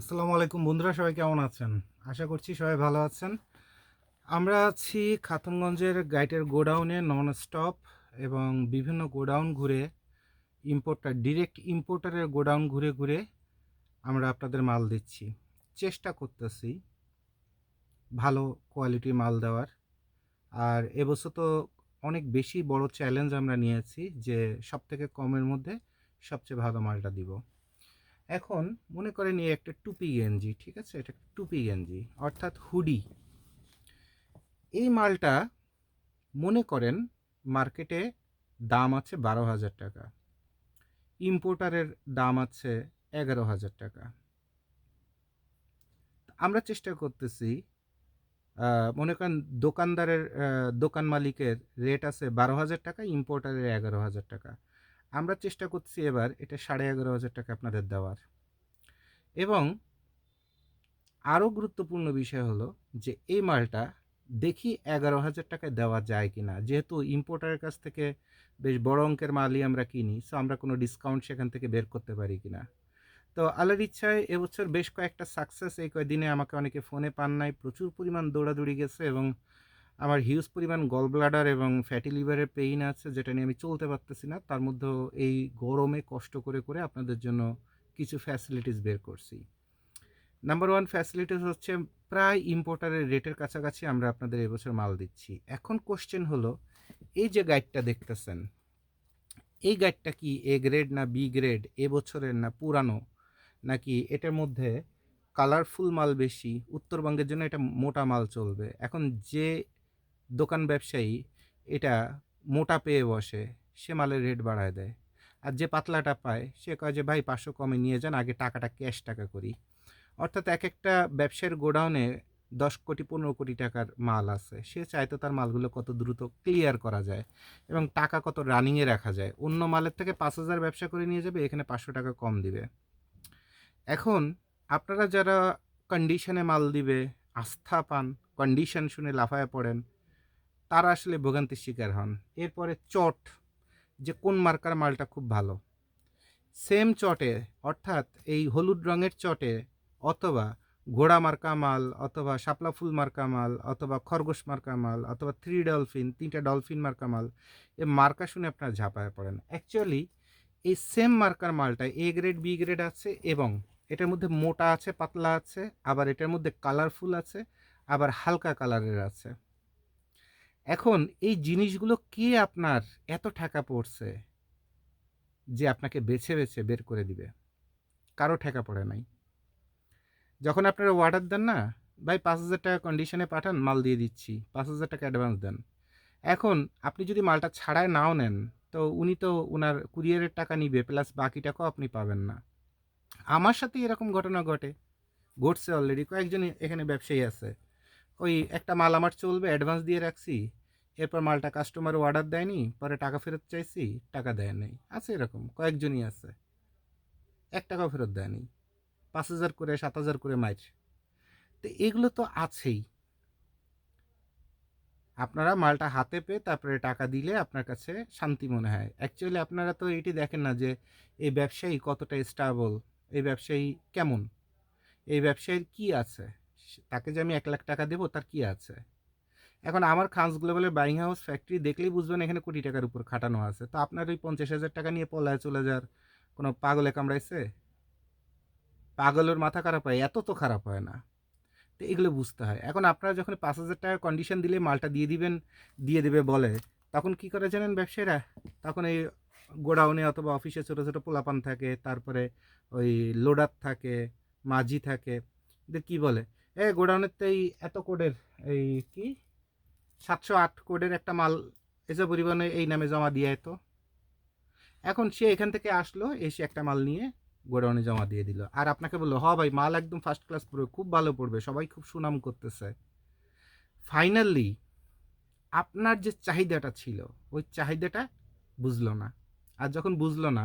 আসসালামু আলাইকুম বন্ধুরা, সবাই কেমন আছেন? আশা করছি সবাই ভালো আছেন। আমরা আছি খাতুনগঞ্জের গাইটের গোডাউনে নন স্টপ এবং বিভিন্ন গোডাউন ঘুরে ইম্পোর্টার ডিরেক্ট ইম্পোর্টারের গোডাউন ঘুরে ঘুরে আমরা আপনাদের মাল দিচ্ছি। চেষ্টা করতেছি ভালো কোয়ালিটির মাল দেওয়ার। আর এবছর তো অনেক বেশি বড় চ্যালেঞ্জ আমরা নিয়েছি যে সব থেকে কমের মধ্যে সবচেয়ে ভালো মালটা দিব। এখন মনে করেন এই একটা টুপি গেঞ্জি, ঠিক আছে? এটা টুপি গেঞ্জি, অর্থাৎ হুডি। এই মালটা মনে করেন মার্কেটে দাম আছে বারো হাজার টাকা, ইম্পোর্টারের দাম আছে এগারো হাজার টাকা। আমরা চেষ্টা করতেছি মনে করেন দোকানদারের দোকান মালিকের রেট আছে বারো হাজার টাকা, ইম্পোর্টারের এগারো হাজার টাকা। আমরা চেষ্টা করছি এবার এটা সাড়ে এগারো হাজার টাকা আপনাদের দেওয়ার। এবং আরও গুরুত্বপূর্ণ বিষয় হলো যে এই মালটা দেখি এগারো হাজার টাকায় দেওয়া যায় কি না যেহেতু ইম্পোর্টারের কাছ থেকে বেশ বড় অঙ্কের মালই আমরা কিনি সো আমরা কোনো ডিসকাউন্ট সেখান থেকে বের করতে পারি কি না তো আল্লাহর ইচ্ছায় এবছর বেশ কয়েকটা সাকসেস এই কয়েকদিনে আমাকে অনেকে ফোনে পান নাই। প্রচুর পরিমাণ দৌড়াদৌড়ি গেছে এবং আমার হিউজ পরিমাণ গল ব্লাডার এবং ফ্যাটি লিভারের পেইন আছে, যেটা নিয়ে আমি চলতে পারতেছি না, তার মধ্যেও এই গরমে কষ্ট করে করে আপনাদের জন্য কিছু ফ্যাসিলিটিস বের করছি। নাম্বার ওয়ান ফ্যাসিলিটিস হচ্ছে প্রায় ইম্পোর্টারের রেটের কাছাকাছি আমরা আপনাদের এবছর মাল দিচ্ছি। এখন কোশ্চেন হলো, এই যে গাইডটা দেখতেছেন, এই গাইডটা কি এ গ্রেড না বি গ্রেড এবছরের না পুরানো? নাকি এটার মধ্যে কালারফুল মাল বেশি? উত্তরবঙ্গের জন্য এটা মোটা মাল চলবে। এখন যে দোকান ব্যবসায়ী এটা মোটা পেয়ে বসে, সে মালের রেট বাড়ায় দেয়। আর যে পাতলাটা পায়, সে কয় যে, ভাই, পাঁচশো কমে নিয়ে যান, আগে টাকাটা ক্যাশ টাকা করি। অর্থাৎ এক একটা ব্যবসায়ের গোডাউনে দশ কোটি, পনেরো কোটি টাকার মাল আছে। সে চাইতো তার মালগুলো কত দ্রুত ক্লিয়ার করা যায় এবং টাকা কত রানিংয়ে রাখা যায়। অন্য মালের থেকে পাঁচ হাজার ব্যবসা করে নিয়ে যাবে, এখানে পাঁচশো টাকা কম দিবে। এখন আপনারা যারা কন্ডিশনে মাল দিবে, আস্থা পান কন্ডিশন শুনে লাফায় পড়েন তারা আসলে ভোগান্তির শিকার হন। এরপরে চট, যে কোন মার্কার মালটা খুব ভালো। সেম চটে, অর্থাৎ এই হলুদ রঙের চটে, অথবা ঘোড়া মার্কা মাল, অথবা শাপলা ফুল মার্কা মাল, অথবা খরগোশ মার্কা মাল, অথবা থ্রি ডলফিন তিনটা ডলফিন মার্কা মাল, এ মার্কা শুনে আপনারা ঝাঁপায় পড়েন। অ্যাকচুয়ালি এই সেম মার্কার মালটা এ গ্রেড বি গ্রেড আছে এবং এটার মধ্যে মোটা আছে, পাতলা আছে, আবার এটার মধ্যে কালারফুল আছে, আবার হালকা কালারের আছে। এখন এই জিনিসগুলো কে আপনার এত টাকা পড়ছে যে আপনাকে বেছে বেছে বের করে দিবে? কারও ঠেকা পড়ে নাই। যখন আপনারা অর্ডার দেন না, ভাই, পাঁচ হাজার টাকা কন্ডিশনে পাঠান, মাল দিয়ে দিচ্ছি, পাঁচ হাজার টাকা অ্যাডভান্স দেন। এখন আপনি যদি মালটা ছাড়ায় নাও নেন, তো উনি তো ওনার কুরিয়ারের টাকা নিবে প্লাস বাকি টাকাও আপনি পাবেন না। আমার সাথে এরকম ঘটনা ঘটে। ঘটছে অলরেডি কয়েকজন এখানে ব্যবসায়ী আছে। ওই একটা মাল আমার চলবে অ্যাডভান্স দিয়ে রাখছি। এরপর মালটা কাস্টমার অর্ডার দেয়নি, পরে টাকা ফেরত চাইছি, টাকা দেয় নাই। আছে এরকম, কয়েকজনই আছে। এক টাকাও ফেরত দেয়নি পাঁচ হাজার করে, সাত হাজার করে মাইর। তো এগুলো তো আছেই। আপনারা মালটা হাতে পেয়ে তারপরে টাকা দিলে আপনার কাছে শান্তি মনে হয়। অ্যাকচুয়ালি আপনারা তো এটি দেখেন না যে এই ব্যবসায়ী কতটা স্টাবল এই ব্যবসায়ী কেমন, এই ব্যবসায়ীর কি আছে? তাকে যে আমি এক লাখ টাকা দেবো, তার কি আছে? এখন আমার খান্স গ্লোবালের বাইং হাউস ফ্যাক্টরি দেখলেই বুঝবেন এখানে কোটি টাকার উপর খাটানো আছে। তো আপনার ওই পঞ্চাশ হাজার টাকা নিয়ে পলায় চলে যাওয়ার কোনো পাগলে কামড়াইছে? পাগলের মাথা খারাপ হয়, এত তো খারাপ হয় না। তো এগুলো বুঝতে হয়। এখন আপনারা যখন পাঁচ হাজার টাকার কন্ডিশন দিলে মালটা দিয়ে দিবেন, দিয়ে দেবে বলে, তখন কি করে জানেন ব্যবসায়ীরা? তখন এই গোডাউনে অথবা অফিসে ছোটো ছোটো পোলাপান থাকে, তারপরে ওই লোডার থাকে, মাঝি থাকে। এদের কী বলে? এ এই এত কোডের, এই কি? সাতশো আট কোডের একটা মাল এসে পরিবহনে এই নামে জমা দিয়ে তো এখন সে এখান থেকে আসলো, এসে একটা মাল নিয়ে গোডাউনে জমা দিয়ে দিল। আর আপনাকে বলল, হ ভাই, মাল একদম ফার্স্ট ক্লাস পড়বে খুব ভালো পড়বে, সবাই খুব সুনাম করতেছে। ফাইনালি আপনার যে চাহিদাটা ছিল, ওই চাহিদাটা বুঝলো না। আর যখন বুঝলো না,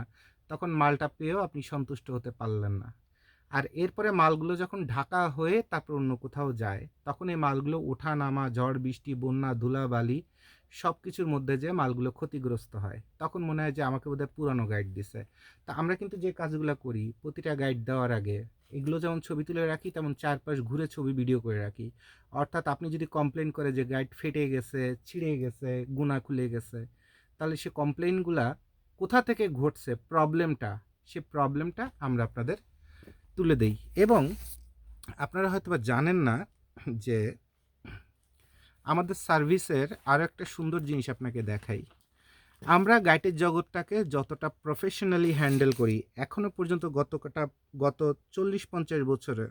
তখন মালটা পেয়েও আপনি সন্তুষ্ট হতে পারলেন না। আর এরপরে মালগুলো যখন ঢাকা হয়ে তারপর অন্য কোথাও যায়, তখন এই মালগুলো ওঠা নামা ঝড়, বৃষ্টি, বন্যা, ধুলাবালি সব কিছুর মধ্যে যে মালগুলো ক্ষতিগ্রস্ত হয়। তখন মনে হয় যে আমাকে বোধহয় পুরানো গাইড দিছে। তা আমরা কিন্তু যে কাজগুলো করি, প্রতিটা গাইড দেওয়ার আগে এগুলো যেমন ছবি তুলে রাখি, তেমন চারপাশ ঘুরে ছবি ভিডিও করে রাখি। অর্থাৎ আপনি যদি কমপ্লেন করে যে গাইড ফেটে গেছে, ছিঁড়ে গেছে গুণা খুলে গেছে, তাহলে সে কমপ্লেনগুলা কোথা থেকে ঘটছে? প্রবলেমটা সে প্রবলেমটা আমরা আপনাদের তুলে দেই। এবং আপনারা হয়তো বা জানেন না যে আমাদের সার্ভিসের আরও একটা সুন্দর জিনিস আপনাকে দেখাই। আমরা গাইডের জগৎটাকে যতটা প্রফেশনালি হ্যান্ডেল করি এখনও পর্যন্ত গত কটা, গত চল্লিশ পঞ্চাশ বছরে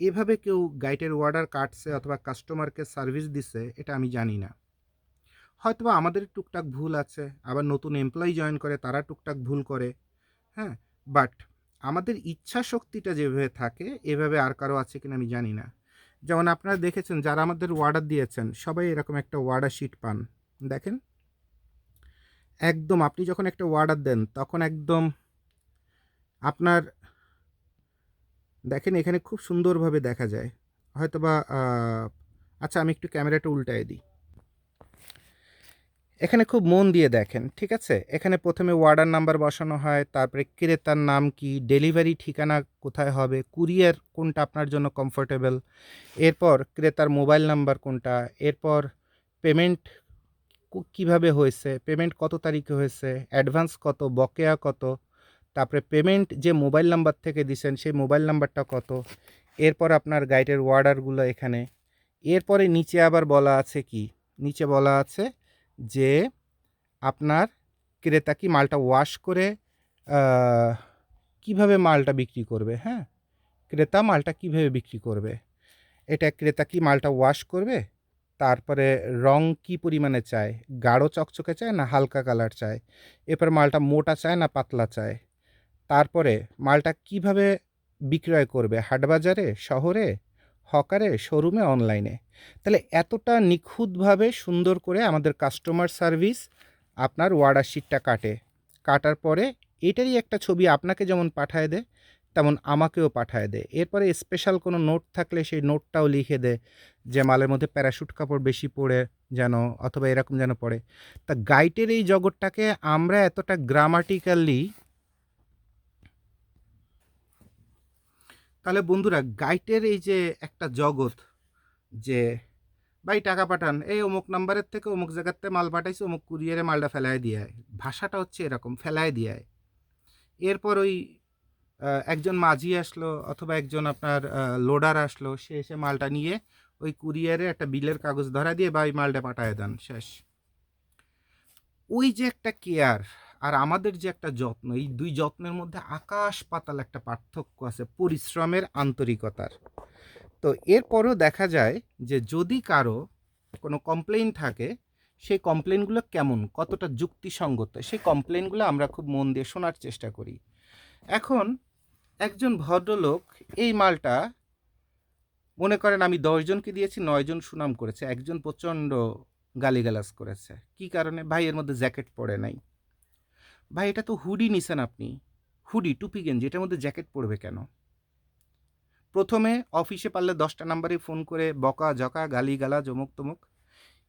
এভাবে কেউ গাইডের ওয়ার্ডার কাটছে অথবা কাস্টমারকে সার্ভিস দিছে এটা আমি জানি না। হয়তোবা আমাদের টুকটাক ভুল আছে, আবার নতুন এমপ্লয়ি জয়েন করে, তারা টুকটাক ভুল করে হ্যাঁ? বাট আমাদের ইচ্ছা শক্তিটা যেভাবে থাকে, এভাবে আর কারও আছে কিনা আমি জানি না। যেমন আপনারা দেখেছেন, যারা আমাদের অর্ডার দিয়েছেন, সবাই এরকম একটা অর্ডার শিট পান। দেখেন? একদম, আপনি যখন একটা অর্ডার দেন, তখন একদম আপনার, দেখেন এখানে খুব সুন্দরভাবে দেখা যায়। হয়তোবা আচ্ছা আমি একটু ক্যামেরাটা উল্টায় দিই। এখানে খুব মন দিয়ে দেখেন, ঠিক আছে? এখানে প্রথমে ওয়ার্ডার নাম্বার বসানো হয়, তারপরে ক্রেতার নাম কি, ডেলিভারি ঠিকানা কোথায় হবে, কুরিয়ার কোনটা আপনার জন্য কমফোর্টেবল এরপর ক্রেতার মোবাইল নাম্বার কোনটা, এরপর পেমেন্ট কীভাবে হয়েছে পেমেন্ট কত তারিখে হয়েছে অ্যাডভান্স কত, বকেয়া কত, তারপরে পেমেন্ট যে মোবাইল নাম্বার থেকে দিছেন, সেই মোবাইল নাম্বারটা কত, এরপর আপনার গাইডের ওয়ার্ডারগুলো এখানে, এরপরে নিচে আবার বলা আছে কি, নিচে বলা আছে যে আপনার ক্রেতা কি মালটা ওয়াশ করে কীভাবে মালটা বিক্রি করবে হ্যাঁ? ক্রেতা মালটা কীভাবে বিক্রি করবে? এটা ক্রেতা কি মালটা ওয়াশ করবে? তারপরে রং কি পরিমাণে চায়? গাঢ় চকচকে চায় না হালকা কালার চায়? এরপর মালটা মোটা চায় না পাতলা চায়? তারপরে মালটা কীভাবে বিক্রয় করবে? হাটবাজারে? শহরে? হকারে শোরুমে অনলাইনে তাহলে এতটা নিখুঁতভাবে সুন্দর করে আমাদের কাস্টমার সার্ভিস আপনার অর্ডার শিটটা কাটে। কাটার পরে এটারই একটা ছবি আপনাকে যেমন পাঠায় দেয়, তেমন আমাকেও পাঠায় দেয়। এরপরে স্পেশাল কোনো নোট থাকলে সেই নোটটাও লিখে দেয় যে মালের মধ্যে প্যারাশুট কাপড় বেশি পড়ে যেন, অথবা এরকম যেন পড়ে। তা গাইটের এই জগৎটাকে আমরা এতটা গ্রামাটিক্যালি তাহলে বন্ধুরা, গাইটের এই যে একটা জগৎ যে, ভাই, টাকা পাঠান। এই অমুক নাম্বারের থেকে অমুক জায়গাতে মাল পাঠাইছে, অমুক কুরিয়ারে মালটা ফেলায় দিয়ে ভাষাটা হচ্ছে এরকম, ফেলায় দিয়ে এরপর ওই একজন মাঝি আসলো অথবা একজন আপনার লোডার আসলো, সে এসে মালটা নিয়ে ওই কুরিয়ারে একটা বিলের কাগজ ধরা দিয়ে বা ওই মালটা পাঠায় দেন, শেষ। ওই যে একটা কেয়ার আর আমাদের যে একটা যত্ন, এই দুই যত্নের মধ্যে আকাশ পাতাল একটা পার্থক্য আছে পরিশ্রমের আন্তরিকতার। তো এরপরও দেখা যায় যে যদি কারও কোনো কমপ্লেন থাকে, সেই কমপ্লেনগুলো কেমন, কতটা যুক্তিসঙ্গত, সেই কমপ্লেনগুলো আমরা খুব মন দিয়ে শোনার চেষ্টা করি। এখন একজন ভদ্রলোক এই মালটা, মনে করেন আমি দশজনকে দিয়েছি নয়জন সুনাম করেছে, একজন প্রচণ্ড গালিগালাজ করেছে। কি কারণে? ভাই, এর মধ্যে জ্যাকেট পরে নাই। ভাই, এটা তো হুডি নিছেন আপনি। হুডি, টুপি গেঞ্জি, এটার মধ্যে জ্যাকেট পরবে কেন? প্রথমে অফিসে পারলে দশটা নাম্বারে ফোন করে বকা জকা গালি গালা জমুক তমুক।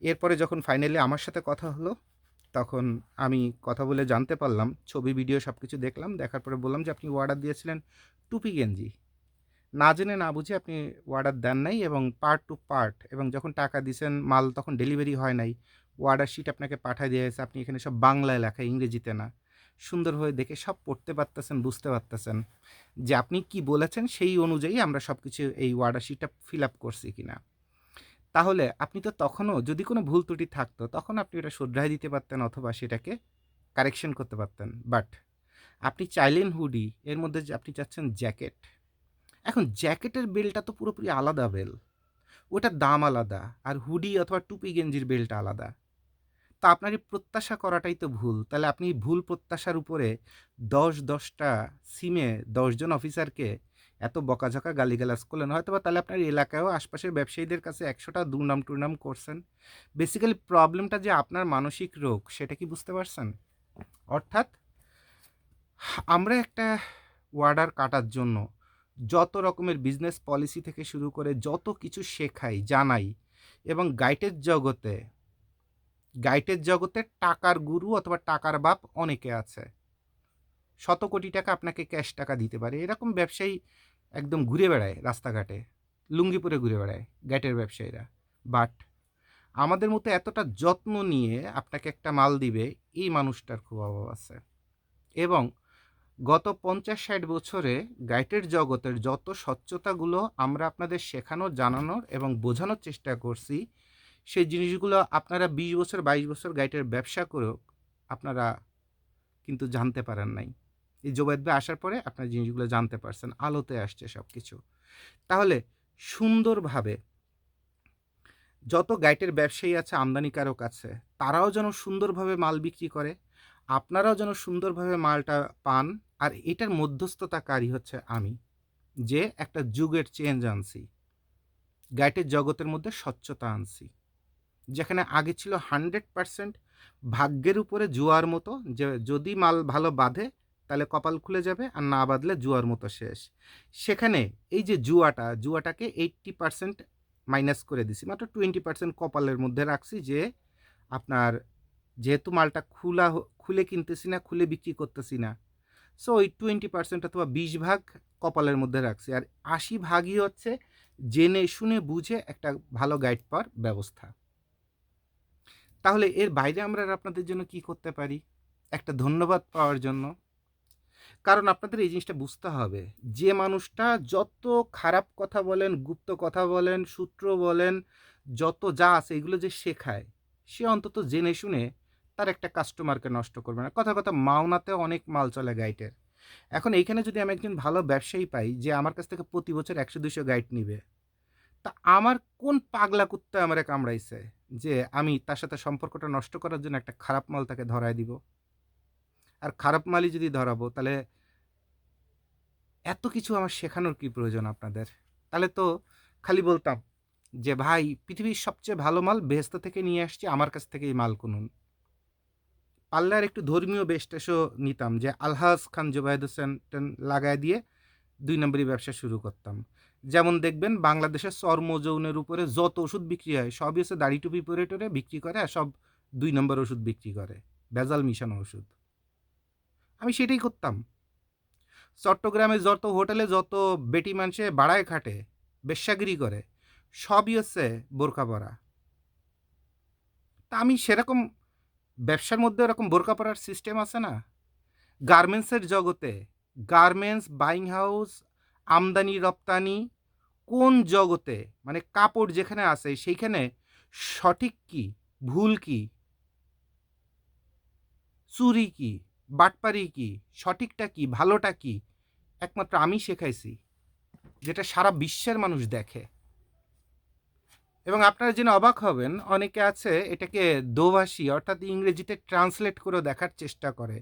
এরপরে যখন ফাইনালি আমার সাথে কথা হলো, তখন আমি কথা বলে জানতে পারলাম, ছবি, ভিডিও সব কিছু দেখলাম, দেখার পরে বললাম যে, আপনি অর্ডার দিয়েছিলেন টুপি গেঞ্জি। না জেনে, না বুঝে আপনি অর্ডার দেন নাই এবং পার্ট টু পার্ট এবং যখন টাকা দিয়েছেন মাল তখন ডেলিভারি হয় নাই। অর্ডার শিট আপনাকে পাঠিয়ে দিয়েছে আপনি এখানে সব বাংলায় লেখা, ইংরেজিতে না। সুন্দরভাবে দেখে সব পড়তে পারতেছেন, বুঝতে পারতেছেন যে আপনি কি বলেছেন সেই অনুযায়ী আমরা সব কিছু এই অর্ডার শিটটা ফিল আপ করছি কি না তাহলে আপনি তো তখনও যদি কোনো ভুল ত্রুটি থাকতো তখন আপনি ওটা শুধরাই দিতে পারতেন অথবা সেটাকে কারেকশন করতে পারতেন। বাট আপনি চাইলেন হুডি, এর মধ্যে আপনি চাচ্ছেন জ্যাকেট। এখন জ্যাকেটের বেলটা তো পুরোপুরি আলাদা বেল। ওটার দাম আলাদা আর হুডি অথবা টুপি গেঞ্জির বেলটা আলাদা। তা আপনার এই প্রত্যাশা করাটাই তো ভুল। তাহলে আপনি ভুল প্রত্যাশার উপরে দশ, দশটা সিমে দশজন অফিসারকে এত বকাঝকা গালিগালাজ করলেন। হয়তো বা তাহলে আপনার এলাকায়ও আশপাশের ব্যবসায়ীদের কাছে একশোটা দুর্নাম, টুর্নাম করছেন। বেসিক্যালি প্রবলেমটা যে আপনার মানসিক রোগ, সেটা কি বুঝতে পারছেন? অর্থাৎ আমরা একটা ওয়ার্ডার কাটার জন্য যত রকমের বিজনেস পলিসি থেকে শুরু করে যত কিছু শেখাই, জানাই এবং গাইটের জগতে গাইটের জগতে টাকার গুরু অথবা টাকার বাপ অনেকে আছে। শত কোটি টাকা আপনাকে ক্যাশ টাকা দিতে পারে। এরকম ব্যবসায়ী একদম ঘুরে বেড়ায় রাস্তাঘাটে, লুঙ্গিপুরে ঘুরে বেড়ায় গ্যাটের ব্যবসায়ীরা। বাট আমাদের মতো এতটা যত্ন নিয়ে আপনাকে একটা মাল দিবে, এই মানুষটার খুব অভাব আছে। এবং গত পঞ্চাশ ষাট বছরে গাইটের জগতের যত স্বচ্ছতাগুলো আমরা আপনাদের শেখানোর, জানানোর এবং বোঝানোর চেষ্টা করছি সেই জিনিসগুলো আপনারা বিশ বছর, বাইশ বছর গাইটের ব্যবসা করেও আপনারা কিন্তু জানতে পারেন নাই। এই জোবায়দ ভাই আসার পরে আপনার জিনিসগুলো জানতে পারছেন, আলোতে আসছে সব কিছু তাহলে সুন্দরভাবে যত গাইটের ব্যবসায়ী আছে, আমদানিকারক আছে, তারাও যেন সুন্দরভাবে মাল বিক্রি করে, আপনারাও যেন সুন্দরভাবে মালটা পান, আর এটার মধ্যস্থতাকারী হচ্ছে আমি, যে একটা যুগের চেঞ্জ আনছি গাইটের জগতের মধ্যে স্বচ্ছতা আনছি। যেখানে আগে ছিল হান্ড্রেড পারসেন্ট ভাগ্যের উপরে জুয়ার মতো যে যদি মাল ভালো বাঁধে, তাহলে কপাল খুলে যাবে, আর না বাঁধলে জুয়ার মতো শেষ। সেখানে এই যে জুয়াটা, জুয়াটাকে এইট্টি পারসেন্ট মাইনাস করে দিছি, মাত্র টোয়েন্টি পার্সেন্ট কপালের মধ্যে রাখছি যে আপনার যেহেতু মালটা খোলা খুলে কিনতেছি না, খুলে বিক্রি করতেছি না, সো ওই টোয়েন্টি পার্সেন্ট অথবা বিশ ভাগ কপালের মধ্যে রাখছি। আর আশি ভাগই হচ্ছে জেনে শুনে বুঝে একটা ভালো গাইড পাওয়ার ব্যবস্থা। তাহলে এর বাইরে আমরা আপনাদের জন্য কি করতে পারি? একটা ধন্যবাদ পাওয়ার জন্য। কারণ আপনাদের এই জিনিসটা বুঝতে হবে। যে মানুষটা যত খারাপ কথা বলেন, গুপ্ত কথা বলেন, সূত্র বলেন, যত যা আছে এগুলো যে শেখায়, সে অন্তত জেনে শুনে তার একটা কাস্টমারকে নষ্ট করবে না। কথা কথা, মাওনাতে অনেক মাল চলে গাইডের এখন এইখানে যদি আমি একজন ভালো ব্যবসায়ী পাই, যে আমার কাছ থেকে প্রতি বছর একশো দুশো গাইড নিবে তা আমার কোন পাগলা কুত্তা আমারে কামড়াইছে? যে আমি তার সাথে সম্পর্কটা নষ্ট করার জন্য একটা খারাপ মাল তাকে ধরায় দিব। আর খারাপ মালই যদি ধরাবো, তাহলে এত কিছু আমার শেখানোর কি প্রয়োজন আপনাদের? তাহলে তো খালি বলতাম যে, ভাই, পৃথিবীর সবচেয়ে ভালো মাল বেহেস্ত থেকে নিয়ে আসছি, আমার কাছ থেকেই মাল কিনুন। পারলে আর একটু ধর্মীয় বেশটেশও নিতাম যে, আলহাজ খান জুবাইদ হোসেন লাগায় দিয়ে দুই নম্বরই ব্যবসা শুরু করতাম। যেমন দেখবেন বাংলাদেশের চর্ম যৌনের উপরে যত ওষুধ বিক্রি হয়, সবই হচ্ছে দাড়ি টুপি পরে টরে বিক্রি করে আর সব দুই নম্বর ওষুধ বিক্রি করে, ভেজাল মিশানো ওষুধ। আমি সেটাই করতাম। চট্টগ্রামে যত হোটেলে যত বেটি মানুষে বাড়ায় খাটে, বেশ্যাগিরি করে, সবই হচ্ছে বোরকা পরা। তা আমি সেরকম ব্যবসার মধ্যে ওরকম বোরকা পরার সিস্টেম আছে না? গার্মেন্টসের জগতে গার্মেন্টস বাইং হাউস আমদানি, রপ্তানি, কোন জগতে মানে কাপড় যেখানে আছে, সেইখানে সঠিক কি, ভুল কি, চুরি কি, বাটপারি কি, সঠিকটা কি, ভালোটা কি, একমাত্র আমি শেখাইছি, যেটা সারা বিশ্বের মানুষ দেখে। এবং আপনারা জেনে অবাক হবেন, অনেকে আছে এটাকে দোভাষী, অর্থাৎ ইংরেজিতে ট্রান্সলেট করে দেখার চেষ্টা করে।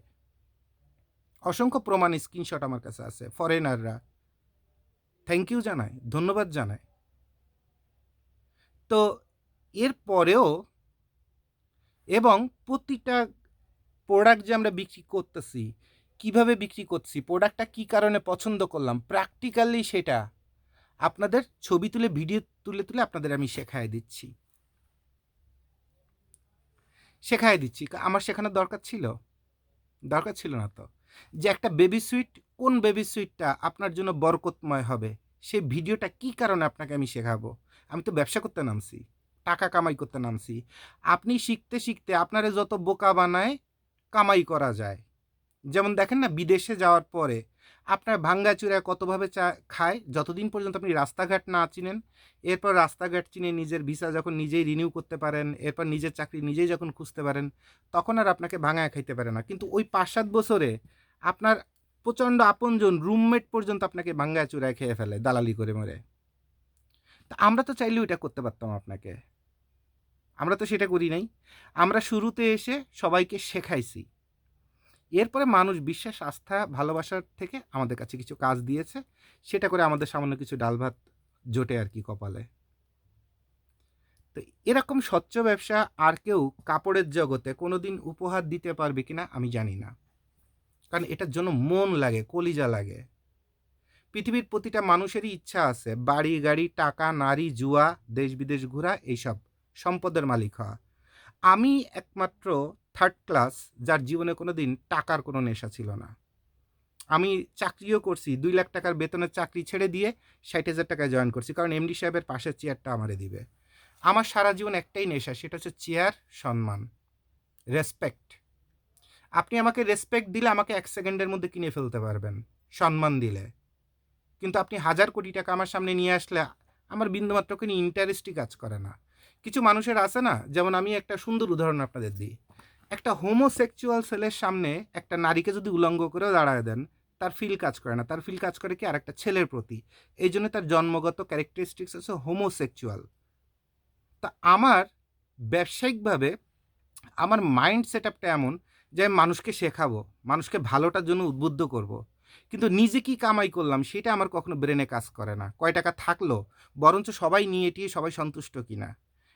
অসংখ্য প্রমাণ স্ক্রিনশট আমার কাছে আছে, ফরেনাররা। থ্যাংক ইউ জানায়, ধন্যবাদ জানায়। তো এর পরেও এবং প্রতিটা প্রোডাক্ট যে আমরা বিক্রি করতেছি, কীভাবে বিক্রি করছি প্রোডাক্টটা কি কারণে পছন্দ করলাম প্র্যাকটিক্যালি সেটা আপনাদের ছবি তুলে ভিডিও তুলে তুলে আপনাদের আমি শেখায় দিচ্ছি। শেখায় দিচ্ছি, আমার শেখানোর দরকার ছিল দরকার ছিল না তো। যে একটা বেবি সুইট কোন বেবি সুইটটা আপনার জন্য বরকতময় হবে? সেই ভিডিওটা কি কারণে আপনাকে আমি শেখাবো? আমি তো ব্যবসা করতে নামছি, টাকা কামাই করতে নামছি। আপনি শিখতে শিখতে আপনারে যত বোকা বানায়, কামাই করা যায়। যেমন দেখেন না, বিদেশে যাওয়ার পরে আপনার ভাঙ্গাচুরা কতভাবে চা খায়, যতদিন পর্যন্ত আপনি রাস্তাঘাট না চিনেন, এরপর রাস্তাঘাট চিনে নিজের ভিসা যখন নিজেই রিনিউ করতে পারেন, এরপর নিজের চাকরি নিজেই যখন খুঁজতে পারেন, তখন আর আপনাকে ভাঙায় খাইতে পারে না। কিন্তু ওই পাঁচ সাত বছরে আপনার প্রচণ্ড আপনজন রুমমেট পর্যন্ত আপনাকে ভাঙ্গায় চূড়ায় খেয়ে ফেলে, দালালি করে মরে। তা আমরা তো চাইলেও এটা করতে পারতাম আপনাকে। আমরা তো সেটা করি নাই। আমরা শুরুতে এসে সবাইকে শেখাইছি। এরপরে মানুষ বিশ্বাস, আস্থা, ভালোবাসার থেকে আমাদের কাছে কিছু কাজ দিয়েছে। সেটা করে আমাদের সামান্য কিছু ডাল ভাত জোটে আর কি কপালে। তো এরকম স্বচ্ছ ব্যবসা আর কেউ কাপড়ের জগতে কোনো দিন উপহার দিতে পারবে কিনা আমি জানি না। কারণ এটার জন্য মন লাগে, কলিজা লাগে। পৃথিবীর প্রতিটা মানুষেরই ইচ্ছা আছে, বাড়ি, গাড়ি, টাকা, নারী, জুয়া, দেশ, বিদেশ ঘোরা, এইসব, সম্পদের মালিক হওয়া। আমি একমাত্র থার্ড ক্লাস যার জীবনে কোনো দিন টাকার কোনো নেশা ছিল না। আমি চাকরিও করছি, দুই লাখ টাকার বেতনের চাকরি ছেড়ে দিয়ে ষাট হাজার টাকায় জয়েন করছি, কারণ এমডি সাহেবের পাশের চেয়ারটা আমারে দিবে। আমার সারা জীবন একটাই নেশা, সেটা হচ্ছে চেয়ার সম্মান রেসপেক্ট আপনি আমাকে রেসপেক্ট দিলে আমাকে এক সেকেন্ডের মধ্যে কিনে ফেলতে পারবেন। সম্মান দিলে। কিন্তু আপনি হাজার কোটি টাকা আমার সামনে নিয়ে আসলে আমার বিন্দুমাত্র কোনো ইন্টারেস্টই কাজ করে না। কিছু মানুষের আছে না, যেমন আমি একটা সুন্দর উদাহরণ আপনাদের দিই। একটা হোমোসেক্সুয়াল সেলের সামনে একটা নারীকে যদি উলঙ্গ করে দাঁড়ায় দেন, তার ফিল কাজ করে না। তার ফিল কাজ করে কি আর একটা ছেলের প্রতি? এই জন্য তার জন্মগত ক্যারেক্টারিস্টিক্স হচ্ছে হোমোসেক্সুয়াল তা আমার ব্যবসায়িকভাবে আমার মাইন্ড সেট আপটা এমন যে আমি মানুষকে শেখাবো, মানুষকে ভালোটার জন্য উদ্বুদ্ধ করব। কিন্তু নিজে কি কামাই করলাম সেটা আমার কখনো ব্রেনে কাজ করে না। কয় টাকা থাকল, বরঞ্চ সবাই নিয়ে টিয়ে সবাই সন্তুষ্ট কিনা।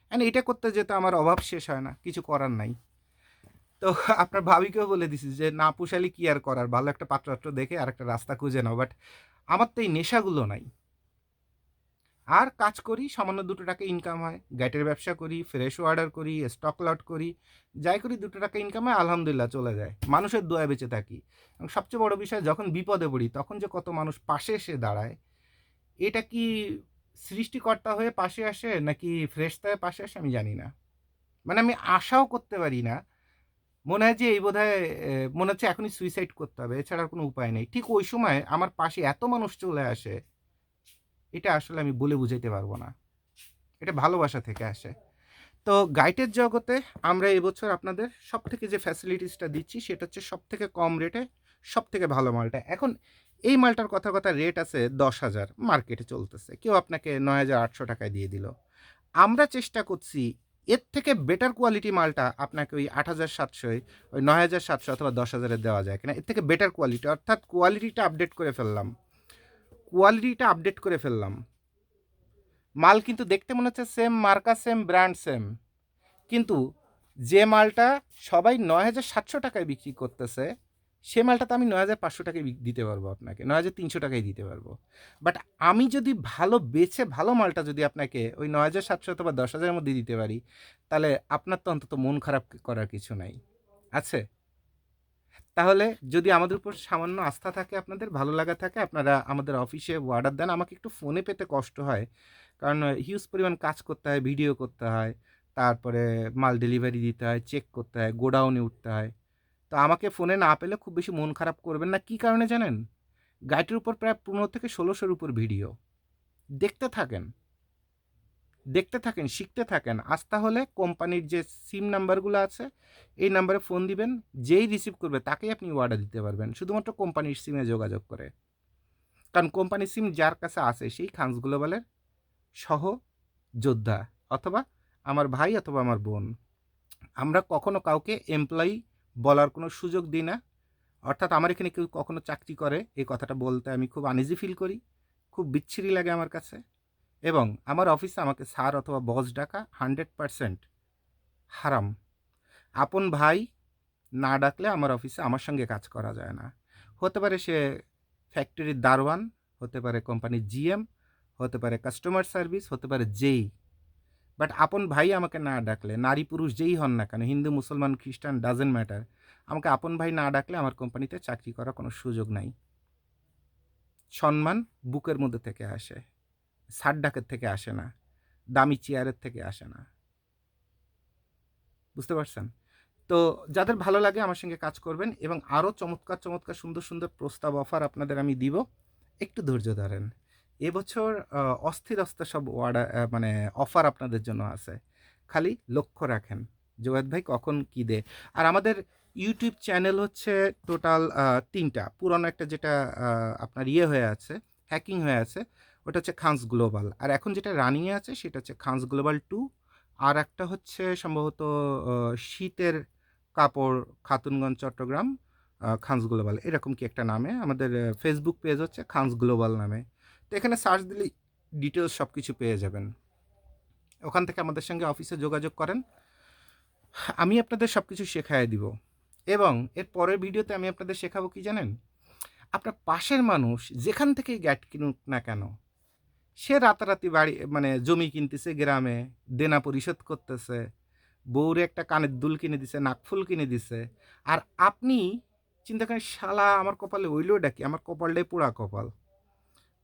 অ্যান্ড এটা করতে যেতে আমার অভাব শেষ হয় না, কিছু করার নাই। তো আপনার ভাবিকেও বলে দিছি যে, না পুষালি কি আর করার? ভালো একটা পাত্র দেখে আর একটা রাস্তা খুঁজে নাও। বাট আমার তো এই নেশাগুলো নাই। আর কাজ করি, সামান্য দুটো টাকা ইনকাম হয়। গ্যাটের ব্যবসা করি ফ্রেশ অর্ডার করি স্টক লট করি, যাই করি দুটো টাকা ইনকাম হয়, আলহামদুলিল্লাহ চলে যায়। মানুষের দোয়া বেঁচে থাকি। এবং সবচেয়ে বড় বিষয়, যখন বিপদে পড়ি, তখন যে কত মানুষ পাশে এসে দাঁড়ায়, এটা কি সৃষ্টিকর্তা হয়ে পাশে আসে, নাকি ফ্রেশতা হয়ে পাশে আসে, আমি জানি না। মানে আমি আশাও করতে পারি না। মনে হয় যে এই বোধ মনে হচ্ছে এখনই সুইসাইড করতে হবে, এছাড়া কোনো উপায় নেই। ঠিক ওই সময় আমার পাশে এত মানুষ চলে আসে এটা আসলে আমি বলে বুঝাইতে পারব না। এটা ভালোবাসা থেকে আসে। তো গাইডের জগতে আমরা এবছর আপনাদের সব থেকে যে ফ্যাসিলিটিসটা দিচ্ছি সেটা হচ্ছে সব থেকে কম রেটে সব থেকে ভালো মালটা। এখন এই মালটার কথা কথা রেট আছে দশ হাজার মার্কেটে চলতেছে। কেউ আপনাকে নয় হাজার আটশো টাকায় দিয়ে দিল। আমরা চেষ্টা করছি এর থেকে বেটার কোয়ালিটি মালটা আপনাকে ওই আট হাজার সাতশোয়, ওই নয় হাজার সাতশো অথবা দশ হাজারে দেওয়া যায় কিনা, এর থেকে বেটার কোয়ালিটি অর্থাৎ কোয়ালিটিটা আপডেট করে ফেললাম। কোয়ালিটিটা আপডেট করে ফেললাম। মাল কিন্তু দেখতে মনে হচ্ছে সেম মার্কা সেম ব্র্যান্ড সেম কিন্তু যে মালটা সবাই নয় হাজার সাতশো টাকায় বিক্রি করতেছে, সে মালটা তো আমি নয় হাজার পাঁচশো টাকায় দিতে পারব আপনাকে, নয় হাজার তিনশো টাকায় দিতে পারব। বাট আমি যদি ভালো বেছে ভালো মালটা যদি আপনাকে ওই নয় হাজার সাতশো অথবা দশ হাজারের মধ্যে দিতে পারি, তাহলে আপনার তো অন্তত মন খারাপ করার কিছু নাই। আছে? তাহলে যদি আমাদের উপর সামান্য আস্থা থাকে, আপনাদের ভালো লাগা থাকে, আপনারা আমাদের অফিসে অর্ডার দেন। আমাকে একটু ফোনে পেতে কষ্ট হয়। কারণ হিউজ পরিমাণ কাজ করতে হয় ভিডিও করতে হয়, তারপরে মাল ডেলিভারি দিতে হয় চেক করতে হয় গোডাউনে উঠতে হয়। তো আমাকে ফোনে না পেলে খুব বেশি মন খারাপ করবেন না। কী কারণে জানেন? গাড়িটির উপর প্রায় পনেরো থেকে ষোলোশোর উপর ভিডিও দেখতে থাকেন। দেখতে থাকেন, শিখতে থাকেন আস্থা হলে কোম্পানির যে সিম নাম্বারগুলো আছে, এই নাম্বারে ফোন দিবেন, যেই রিসিভ করবে তাকেই আপনি অর্ডার দিতে পারবেন, শুধুমাত্র কোম্পানির সিমে যোগাযোগ করে। কারণ কোম্পানির সিম যার কাছে আছে, সেই খানস গ্লোবালের সহ যোদ্ধা অথবা আমার ভাই অথবা আমার বোন। আমরা কখনো কাউকে এমপ্লয়ি বলার কোনো সুযোগ দিই না। অর্থাৎ আমার এখানে কেউ কখনো চাকরি করে, এই কথাটা বলতে আমি খুব আনইজি ফিল করি, খুব বিচ্ছিরি লাগে আমার কাছে। এবং আমার অফিসে আমাকে স্যার অথবা বস ডাকা হান্ড্রেড পারসেন্ট হারাম। আপন ভাই না ডাকলে আমার অফিসে আমার সঙ্গে কাজ করা যায় না। হতে পারে সে ফ্যাক্টরির দারোয়ান, হতে পারে কোম্পানির জিএম হতে পারে কাস্টমার সার্ভিস হতে পারে যেই। বাট আপন ভাই আমাকে না ডাকলে, নারী পুরুষ যেই হন না কেন, হিন্দু, মুসলমান, খ্রিস্টান ডাজেন্ট ম্যাটার আমাকে আপন ভাই না ডাকলে আমার কোম্পানিতে চাকরি করার কোনো সুযোগ নাই। সম্মান বুকের মধ্যে থেকে আসে। সার ডাকের থেকে আসে না, দামি চেয়ারের থেকে আসে না। বুঝতে পারছেন? তো যাদের ভালো লাগে আমার সঙ্গে কাজ করবেন এবং আরও চমৎকার চমৎকার, সুন্দর সুন্দর প্রস্তাব, অফার আপনাদের আমি দিব, একটু ধৈর্য ধরেন। এবছর অস্থির অস্থির সব অর্ডার মানে অফার আপনাদের জন্য আছে। খালি লক্ষ্য রাখেন জোয়েদ ভাই কখন কী দে। আর আমাদের ইউটিউব চ্যানেল হচ্ছে টোটাল তিনটা। পুরনো একটা যেটা আপনার ইয়ে হয়ে আছে হ্যাকিং হয়ে আছে, ওটা হচ্ছে খান্স গ্লোবাল আর এখন যেটা রানিংয়ে আছে, সেটা হচ্ছে খান্স গ্লোবাল টু আর একটা হচ্ছে সম্ভবত শীতের কাপড়, খাতুনগঞ্জ, চট্টগ্রাম খান্স গ্লোবাল এরকম কি একটা নামে? আমাদের ফেসবুক পেজ হচ্ছে খান্স গ্লোবাল নামে। তো এখানে সার্চ দিলেই ডিটেলস সব কিছু পেয়ে যাবেন। ওখান থেকে আমাদের সঙ্গে অফিসে যোগাযোগ করেন। আমি আপনাদের সব কিছু শেখায় দিব। এবং এর পরের ভিডিওতে আমি আপনাদের শেখাবো কি জানেন? আপনার পাশের মানুষ যেখান থেকেই গ্যাট কিনুক না কেন? সে রাতারাতি বাড়ি মানে জমি কিনতেছে গ্রামে, দেনা পরিশোধ করতেছে, বউরে একটা কানের দুল কিনে দিছে, নাকফুল কিনে দিছে। আর আপনি চিন্তা করেন, শালা, আমার কপালে ওইলেও ডাকি আমার কপালটাই পোড়া কপাল।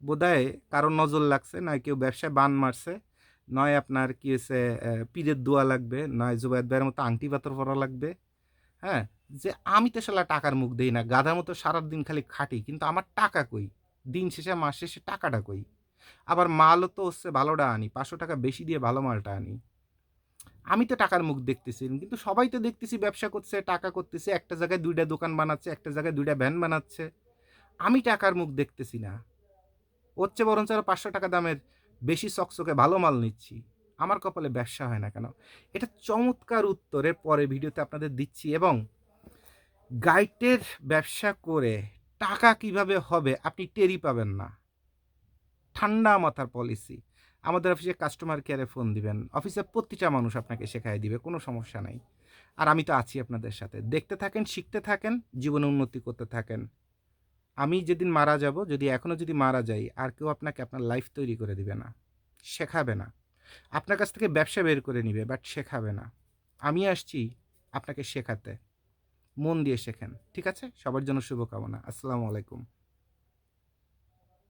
বোধহয় কারোর নজর লাগছে, নয় কেউ ব্যবসায় বান মারছে, নয় আপনার কি হয়েছে পীরের দোয়া লাগবে, নয় জুবাইদ ভাইয়ের মতো আংটি পাথর পরা লাগবে। হ্যাঁ? যে আমি তো শালা টাকার মুখ দেই না, গাধার মতো সারাদিন খালি খাটি, কিন্তু আমার টাকা কই? দিন শেষে, মাস শেষে টাকাটা কই? আবার মালও তো হচ্ছে ভালোটা আনি, পাঁচশো টাকা বেশি দিয়ে ভালো মালটা আনি। আমি তো টাকার মুখ দেখতেছি, কিন্তু সবাই তো দেখতেছি ব্যবসা করছে, টাকা করতেছে, একটা জায়গায় দুইটা দোকান বানাচ্ছে, একটা জায়গায় দুইটা ভ্যান বানাচ্ছে। আমি টাকার মুখ দেখতেছি না। হচ্ছে বরঞ্চ আরও পাঁচশো টাকা দামের বেশি চকচকে ভালো মাল নিচ্ছি। আমার কপালে ব্যবসা হয় না কেন? এটা চমৎকার উত্তরের পরে ভিডিওতে আপনাদের দিচ্ছি এবং গাইডের ব্যবসা করে টাকা কীভাবে হবে আপনি টেরি পাবেন না। ঠান্ডা মাথার পলিসি আমাদের অফিসে কাস্টমার কেয়ারে ফোন দিবেন। অফিসের প্রতিটা মানুষ আপনাকে শেখায় দিবে, কোনো সমস্যা নাই। আর আমি তো আছি আপনাদের সাথে। দেখতে থাকেন, শিখতে থাকেন, জীবনে উন্নতি করতে থাকেন। আমি যেদিন মারা যাব, যদি এখনও যদি মারা যাই, আর কেউ আপনাকে আপনার লাইফ তৈরি করে দিবে না, শেখাবে না। আপনার কাছ থেকে ব্যবসা বের করে নিবে বাট শেখাবে না। আমি আসছি আপনাকে শেখাতে। মন দিয়ে শেখেন, ঠিক আছে? সবার জন্য শুভকামনা। আসসালামু আলাইকুম।